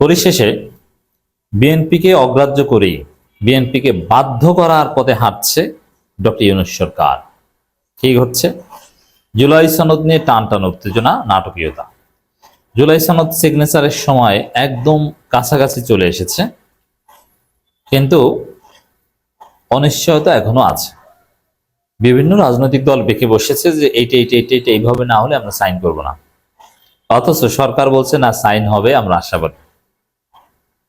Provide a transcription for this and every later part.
পরিশেষে বিএনপিকে অগ্রাহ্য করেই বিএনপিকে বাধ্য করার পথে হাঁটছে ডক্টর ইউনুস সরকার। ঠিক হচ্ছে, জুলাই সনদ নিয়ে টান টান উত্তেজনা, নাটকীয়তা। জুলাই সনদ সিগনেচারের সময় একদম কাছাকাছি চলে এসেছে, কিন্তু অনিশ্চয়তা এখনও আছে। বিভিন্ন রাজনৈতিক দল বেঁকে বসেছে যে এইটা এইটা এইটা এইটা এইভাবে না হলে আমরা সাইন করব না। অথচ সরকার বলছে, না, সাইন হবে, আমরা আশাবাদী।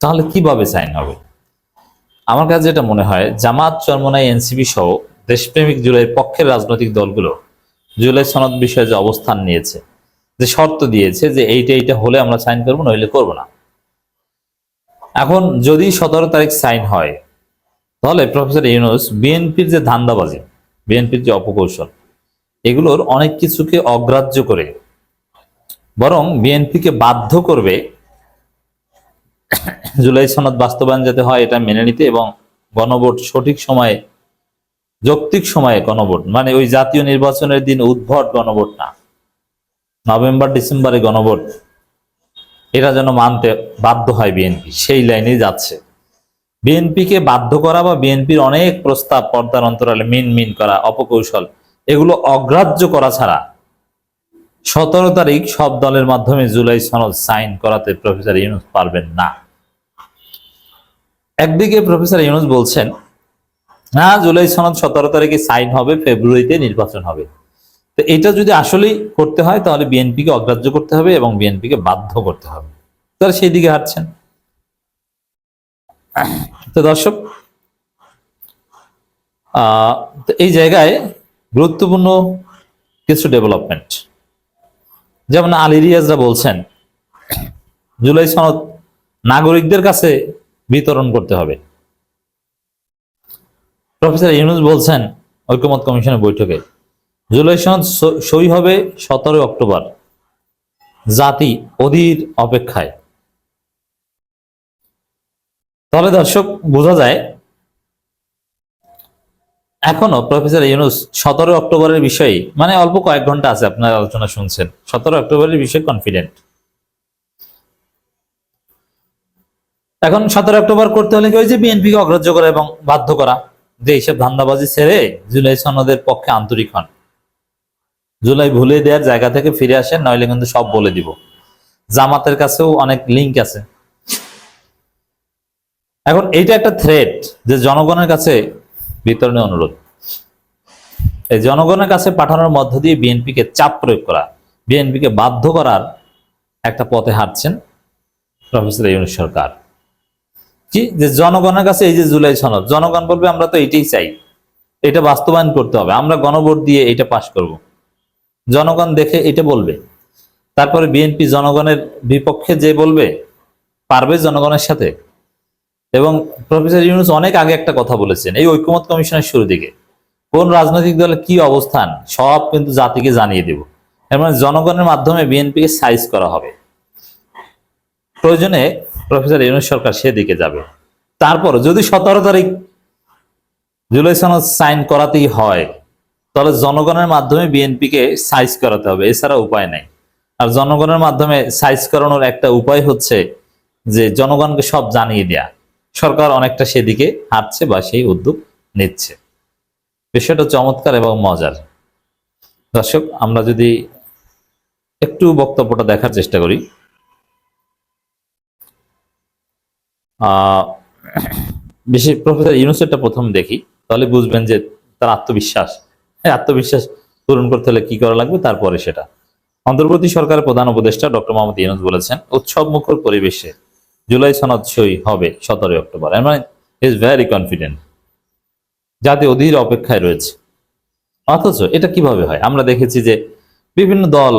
তাহলে কীভাবে সাইন হবে? আমার কাছে যেটা মনে হয়, জামাত, চরমনাই, এনসিপি সহ দেশপ্রেমিক জুলাইয়ের পক্ষের রাজনৈতিক দলগুলো জুলাই সনদ বিষয়ে যে অবস্থান নিয়েছে, যে শর্ত দিয়েছে যে এইটা এইটা হলে আমরা সাইন করব, নইলে করব না। এখন যদি সতেরো তারিখ সাইন হয়, তাহলে প্রফেসর ইউনুস বিএনপির যে ধান্দাবাজি, বিএনপির যে অপকৌশল, এগুলোর অনেক কিছুকে অগ্রাহ্য করে, বরং বিএনপিকে বাধ্য করবে জুলাই সনদ বাস্তবায়ন যাতে হয়, এটা মেনে নিতে এবং গণভোট সঠিক সময়ে, যৌক্তিক সময়ে গণভোট মানে ওই জাতীয় নির্বাচনের দিন উদ্ভট গণভোট না। নভেম্বর, ডিসেম্বরে গণভোট, এটা যেন মানতে বাধ্য হয় বিএনপি, সেই লাইনেই যাচ্ছে। বিএনপিকে বাধ্য করা বা বিএনপির অনেক প্রস্তাব পর্দার অন্তরালে মিন মিন করা, অপকৌশল, এগুলো অগ্রাহ্য করা ছাড়া সতেরো তারিখ সব দলের মাধ্যমে জুলাই সনদ সাইন করাতে প্রফেসর ইউনুস পারবেন না। একদিকে প্রফেসর ইউনুস বলছেন, না, জুলাই সনদ সতেরো তারিখে সাইন হবে, ফেব্রুয়ারিতে নির্বাচন হবে। তো এটা যদি আসলেই করতে হয়, তাহলে বিএনপিকে অগ্রাহ্য করতে হবে এবং বিএনপিকে বাধ্য করতে হবে। তারা সেই দিকে হাঁটছেন। তো দর্শক এই জায়গায় গুরুত্বপূর্ণ কিছু ডেভেলপমেন্ট যেমন আলী রিয়াজরা বলছেন, জুলাই সনদ নাগরিকদের কাছে বিতরণ করতে হবে। প্রফেসর ইউনুস বলছেন ঐক্যমত কমিশনের বৈঠকে, জুলাই সনদ সই হবে সতেরো অক্টোবর, জাতি অধীর অপেক্ষায়। তাহলে দর্শক, বোঝা যায় এখনও প্রফেসর ইউনুস সতেরো অক্টোবরের বিষয়ে মানে অল্প কয়েক ঘণ্টা আছে আপনার আলোচনা শুনছেন। সতেরো অক্টোবরের বিষয়ে কনফিডেন্ট এখন সতেরো অক্টোবর করতে হলে কি যে বিএনপিকে অগ্রাহ্য করা এবং বাধ্য করা? যে এইসব ধান্দাবাজি ছেড়ে জুলাই সনদের পক্ষে আন্তরিক হন। জুলাই ভুলে দেওয়ার জায়গা থেকে ফিরে আসেন, নইলে কিন্তু সব বলে দিব। জামাতের কাছেও অনেক লিঙ্ক আছে। এখন এইটা একটা থ্রেট যে জনগণের কাছে বিতরণের অনুরোধ। এই জনগণের কাছে পাঠানোর মধ্য দিয়ে বিএনপিকে চাপ প্রয়োগ করা, বিএনপিকে বাধ্য করার একটা পথে হাঁটছেন প্রফেসর ইউনুস সরকার। কি? যে জনগণের কাছে এই যে জুলাই সনদ, জনগণ বলবে, আমরা তো এটাই চাই। এটা বাস্তবায়ন করতে হবে। আমরা গণভোট দিয়ে এটা পাশ করব। জনগণ দেখে এটা বলবে। তারপরে বিএনপি জনগণের বিপক্ষে যে বলবে, পারবে জনগণের সাথে। এবং প্রফেসর ইউনুস অনেক আগে একটা কথা বলেছেন, এই ঐক্যমত কমিশনের শুরু দিকে। কোন রাজনৈতিক দলের কি অবস্থান, সব কিন্তু জাতিকে জানিয়ে দেব। এর মানে জনগণের মাধ্যমে বিএনপিকে সাইজ করা হবে। প্রয়োজনে প্রফেসর ইউনুস সরকার সেদিকে যাবে। তারপর যদি সতেরো তারিখ জুলাই সনদ সাইন করাতেই হয়, তাহলে জনগণের মাধ্যমে বিএনপিকে সাইজ করাতে হবে, এছাড়া উপায় নাই। আর জনগণের মাধ্যমে সাইজ করানোর একটা উপায় হচ্ছে যে জনগণকে সব জানিয়ে দেয়া। সরকার অনেকটা সেদিকে হাঁটছে বা সেই উদ্যোগ নিচ্ছে। বিষয়টা চমৎকার এবং মজার। দর্শক, আমরা যদি একটু বক্তব্যটা দেখার চেষ্টা করি। আহ বেশি প্রফেসর ইউনুসেরটা প্রথম দেখি, তাহলে বুঝবেন যে তার আত্মবিশ্বাস। হ্যাঁ আত্মবিশ্বাস পূরণ করতে হলে কি করা লাগবে? তারপরে সেটা। অন্তর্বর্তী সরকারের প্রধান উপদেষ্টা ডক্টর মোহাম্মদ ইউনুস বলেছেন উৎসব মুখর পরিবেশে জুলাই সনদ সই হবে সতেরোই অক্টোবর। মানে ইজ ভেরি কনফিডেন্ট যাতে অধীর অপেক্ষায় রয়েছে। অথচ এটা কীভাবে হয়? আমরা দেখেছি যে বিভিন্ন দল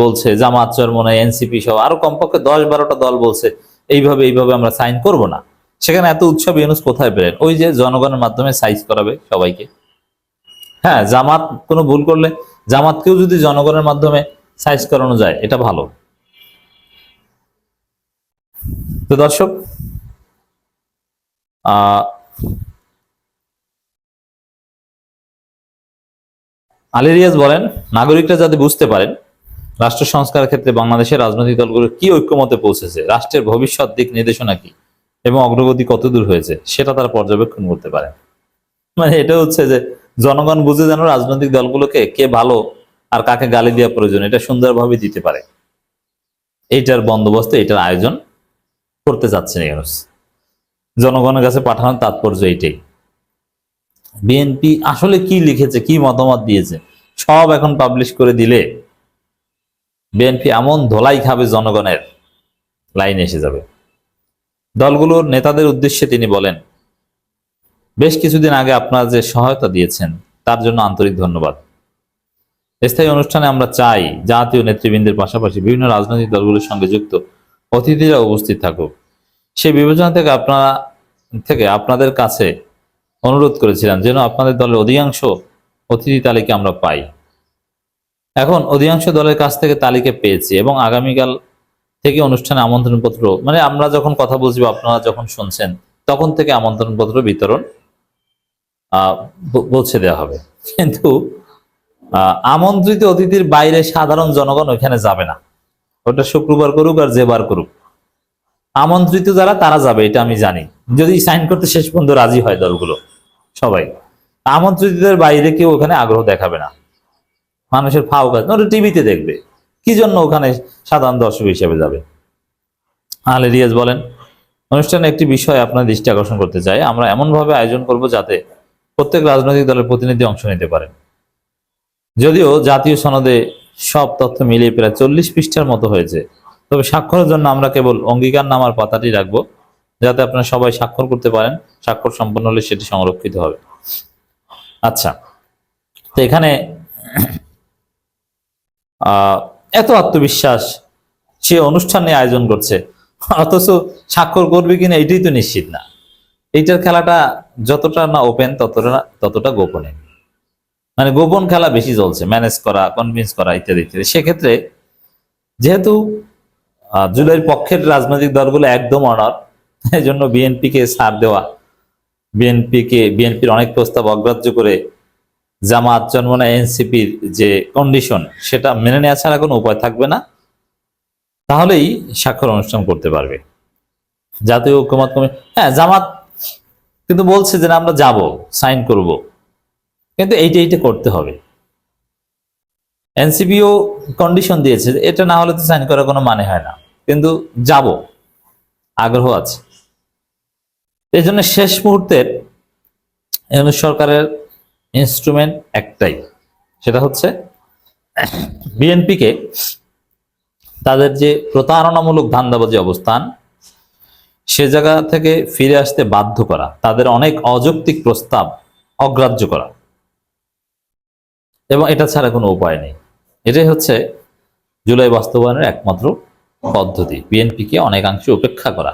বলছে, জামাত চরমনে এনসিপি সহ আরও কমপক্ষে দশ বারোটা দল বলছে, এইভাবে এইভাবে আমরা সাইন করব না। সেখানে এত উৎসব ইউনুস কোথায় পেলেন? ওই যে জনগণের মাধ্যমে সাইজ করাবে সবাইকে। হ্যাঁ জামাত কোনো ভুল করলে জামাতকেও যদি জনগণের মাধ্যমে সাইজ করানো যায়, এটা ভালো। তো দর্শক আহ আলী রিয়াজ বলেন, নাগরিকরা যাতে বুঝতে পারেন রাষ্ট্র সংস্কারের ক্ষেত্রে বাংলাদেশের রাজনৈতিক দলগুলো কি ঐক্যমতে পৌঁছেছে, রাষ্ট্রের ভবিষ্যৎ দিক নির্দেশনা কি এবং অগ্রগতি কতদূর হয়েছে, সেটা তারা পর্যবেক্ষণ করতে পারে মানে এটা হচ্ছে যে জনগণ বুঝে যেন রাজনৈতিক দলগুলোকে কে ভালো আর কাকে গালি দেওয়া প্রয়োজন, এটা সুন্দরভাবে দিতে পারে। এইটার বন্দোবস্ত এটার আয়োজন করতে চাচ্ছেন ইউনুস জনগণের কাছে পাঠানোর তাৎপর্য এইটাই। বিএনপি আসলে কি লিখেছে, কি মতামত দিয়েছে, সব এখন পাবলিশ করে দিলে বিএনপি এমন ধোলাই খাবে জনগণের লাইন এসে যাবে। দলগুলোর নেতাদের উদ্দেশ্যে তিনি বলেন, বেশ কিছুদিন আগে আপনারা যে সহায়তা দিয়েছেন, তার জন্য আন্তরিক ধন্যবাদ। স্থায়ী অনুষ্ঠানে আমরা চাই জাতীয় নেতৃবৃন্দের পাশাপাশি বিভিন্ন রাজনৈতিক দলগুলোর সঙ্গে যুক্ত অতিথিরা উপস্থিত থাকুক। সেই বিবেচনা থেকে আপনারা, থেকে আপনাদের কাছে অনুরোধ করেছিলাম যেন আপনাদের দলের অধিকাংশ অতিথি তালিকা আমরা পাই। এখন অধিকাংশ দলের কাছ থেকে তালিকা পেয়েছি এবং আগামীকাল থেকে অনুষ্ঠানে আমন্ত্রণপত্র মানে আমরা যখন কথা বলছি বা আপনারা যখন শুনছেন, তখন থেকে আমন্ত্রণপত্র বিতরণ পৌঁছে দেওয়া হবে। কিন্তু আমন্ত্রিত অতিথির বাইরে সাধারণ জনগণ ওইখানে যাবে না। ওটা শুক্রবার করুক আর যেবার করুক। আমন্ত্রিত যারা, তারা যাবে, এটা আমি জানি। যদি সাইন করতে শেষ পর্যন্ত রাজি হয় দলগুলো, সবাই। আমন্ত্রিতদের বাইরে কেউ ওখানে আগ্রহ দেখাবে না। মানুষের ফাও কাজ, ওটা টিভিতে দেখবে। কি জন্য ওখানে সাধারণ দর্শক হিসেবে যাবে? আলে রিয়াজ বলেন, অনুষ্ঠানে একটি বিষয় আপনার দৃষ্টি আকর্ষণ করতে চাই। আমরা এমনভাবে আয়োজন করব যাতে প্রত্যেক রাজনৈতিক দলের প্রতিনিধি অংশ নিতে পারেন। যদিও জাতীয় সনদে সব তথ্য মিলিয়ে প্রায় চল্লিশ পৃষ্ঠার মতো হয়েছে। তবে স্বাক্ষরের জন্য আমরা কেবল অঙ্গীকার নামার পাতাটি রাখব, যাতে আপনারা সবাই স্বাক্ষর করতে পারেন, স্বাক্ষর সম্পন্ন হলে সেটি সংরক্ষিত হবে। আচ্ছা তো এখানে এত আত্মবিশ্বাস, সে অনুষ্ঠানে আয়োজন করছে, অথচ স্বাক্ষর করবে কিনা এটাই তো নিশ্চিত না। এইটার খেলাটা যতটা না ওপেন ততটা ততটা গোপনে। মানে গোপন খেলা বেশি চলছে ম্যানেজ করা কনভিন্স করা ইত্যাদি ইত্যাদি। সেক্ষেত্রে যেহেতু জুলাইয়ের পক্ষের রাজনৈতিক দলগুলো একদম অনার এই জন্য বিএনপিকে ছাড় দেওয়া বিএনপিকে বিএনপির অনেক প্রস্তাব অগ্রাহ্য করে জামাত জন্মনা এনসিপির যে কন্ডিশন সেটা মেনে নেওয়া ছাড়া কোনো উপায় থাকবে না। তাহলেই স্বাক্ষর অনুষ্ঠান করতে পারবে। জাতীয় ঐক্যমত কমিটি হ্যাঁ জামাত কিন্তু বলছে যে আমরা যাব সাইন করব। কিন্তু এইটা এইটা করতে হবে। এনসিপিও কন্ডিশন দিয়েছে, এটা না হলে তো সাইন করার কোনো মানে হয় না। কিন্তু যাব, আগ্রহ আছে। এই জন্য শেষ মুহূর্তের সরকারের ইনস্ট্রুমেন্ট একটাই, সেটা হচ্ছে বিএনপিকে তাদের যে প্রতারণামূলক ধান্দাবাজি অবস্থান, সে জায়গা থেকে ফিরে আসতে বাধ্য করা, তাদের অনেক অযৌক্তিক প্রস্তাব অগ্রাহ্য করা। এবং এটা ছাড়া কোনো উপায় নেই। এটাই হচ্ছে জুলাই বাস্তবায়নের একমাত্র পদ্ধতি। বিএনপিকে অনেকাংশে উপেক্ষা করা।